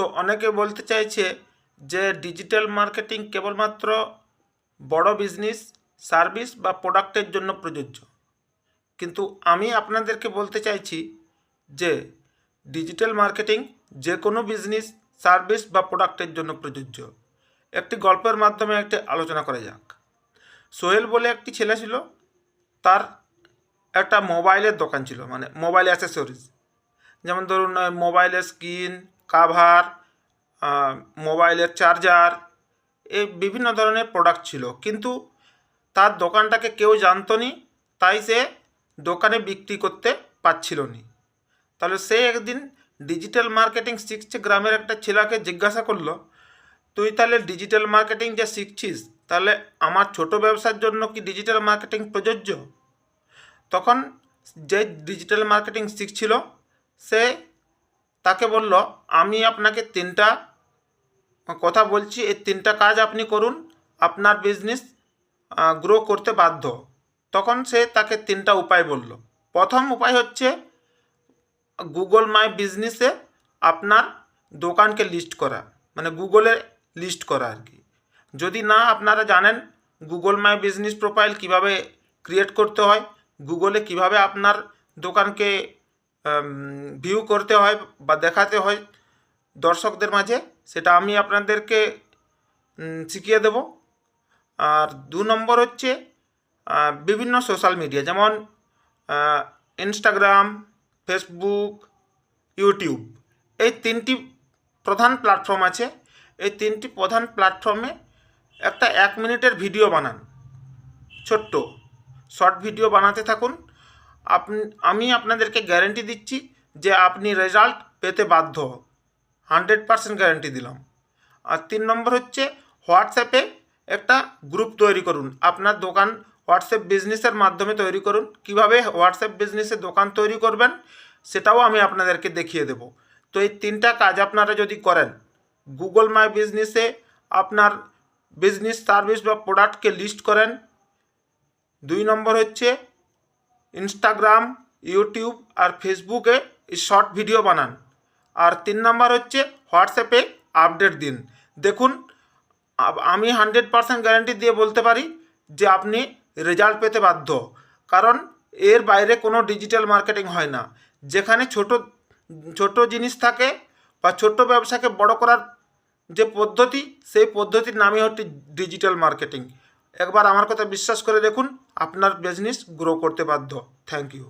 তো অনেকে বলতে চাইছে যে ডিজিটাল মার্কেটিং কেবলমাত্র বড় বিজনেস সার্ভিস বা প্রোডাক্টের জন্য প্রযোজ্য। কিন্তু আমি আপনাদেরকে বলতে চাইছি যে ডিজিটাল মার্কেটিং যে কোনো বিজনেস সার্ভিস বা প্রোডাক্টের জন্য প্রযোজ্য। একটি গল্পের মাধ্যমে একটি আলোচনা করা যাক। সোহেল বলে একটি ছেলে ছিল, তার একটা মোবাইলের দোকান ছিল মানে মোবাইল অ্যাসেসরিজ যেমন ধরুন মোবাইলের স্ক্রিন কাভার মোবাইলের চার্জার এই বিভিন্ন ধরনের প্রোডাক্ট ছিল। কিন্তু তার দোকানটাকে কেউ জানতো নি তাই সে দোকানে বিক্রি করতে পারছিল নি তাহলে সে একদিন ডিজিটাল মার্কেটিং শিখছে গ্রামের একটা ছেলেকে জিজ্ঞাসা করল, তুই তাহলে ডিজিটাল মার্কেটিং যে শিখছিস, তাহলে আমার ছোট ব্যবসার জন্য কি ডিজিটাল মার্কেটিং প্রযোজ্য? তখন যে ডিজিটাল মার্কেটিং শিখছিল, সে তাকে বলল, আমি আপনাকে তিনটা কথা বলছি। এই তিনটা কাজ আপনি করুন। আপনার বিজনেস গ্রো করতে বাধ্য। তখন সে তাকে তিনটা উপায় বলল। প্রথম উপায় হচ্ছে গুগল মাই বিজনেসে আপনার দোকানকে লিস্ট করা মানে গুগলে লিস্ট করা আর কি। যদি না, আপনারা জানেন গুগল মাই বিজনেস প্রোফাইল কীভাবে ক্রিয়েট করতে হয় গুগলে কীভাবে আপনার দোকানকে ভিউ করতে হয় বা দেখাতে হয় দর্শকদের মাঝে, সেটা আমি আপনাদেরকে শিখিয়ে দেব। আর দু নম্বর হচ্ছে বিভিন্ন সোশ্যাল মিডিয়া যেমন ইনস্টাগ্রাম ফেসবুক ইউটিউব এই তিনটি প্রধান প্ল্যাটফর্ম আছে। এই তিনটি প্রধান প্ল্যাটফর্মে একটা এক মিনিটের ভিডিও বানান। ছোট্ট। শর্ট ভিডিও বানাতে থাকুন। আমি আপনাদেরকে গ্যারেন্টি দিচ্ছি যে আপনি রেজাল্ট পেতে বাধ্য। হান্ড্রেড পারসেন্ট গ্যারেন্টি দিলাম। আর তিন নম্বর হচ্ছে হোয়াটসঅ্যাপে একটা গ্রুপ তৈরি করুন। আপনার দোকান হোয়াটসঅ্যাপ বিজনেসের মাধ্যমে তৈরি করুন। কীভাবে হোয়াটসঅ্যাপ বিজনেসে দোকান তৈরি করবেন, সেটাও আমি আপনাদেরকে দেখিয়ে দেব। তো এই তিনটা কাজ আপনারা যদি করেন গুগল মাই বিজনেসে আপনার বিজনেস সার্ভিস বা প্রোডাক্টকে লিস্ট করেন। দুই নম্বর হচ্ছে ইনস্টাগ্রাম, ইউটিউব আর ফেসবুকে শর্ট ভিডিও বানান। আর তিন নম্বর হচ্ছে হোয়াটসঅ্যাপে আপডেট দিন। দেখুন আমি হান্ড্রেড পারসেন্ট গ্যারান্টি দিয়ে বলতে পারি যে আপনি রেজাল্ট পেতে বাধ্য। কারণ এর বাইরে কোনো ডিজিটাল মার্কেটিং হয় না। যেখানে ছোট ছোট জিনিস থাকে বা ছোট ব্যবসাকে বড় করার যে পদ্ধতি, সেই পদ্ধতির নামই হচ্ছে ডিজিটাল মার্কেটিং। একবার আমার কথা বিশ্বাস করে দেখুন আপনার বিজনেস গ্রো করতে বাধ্য। Thank you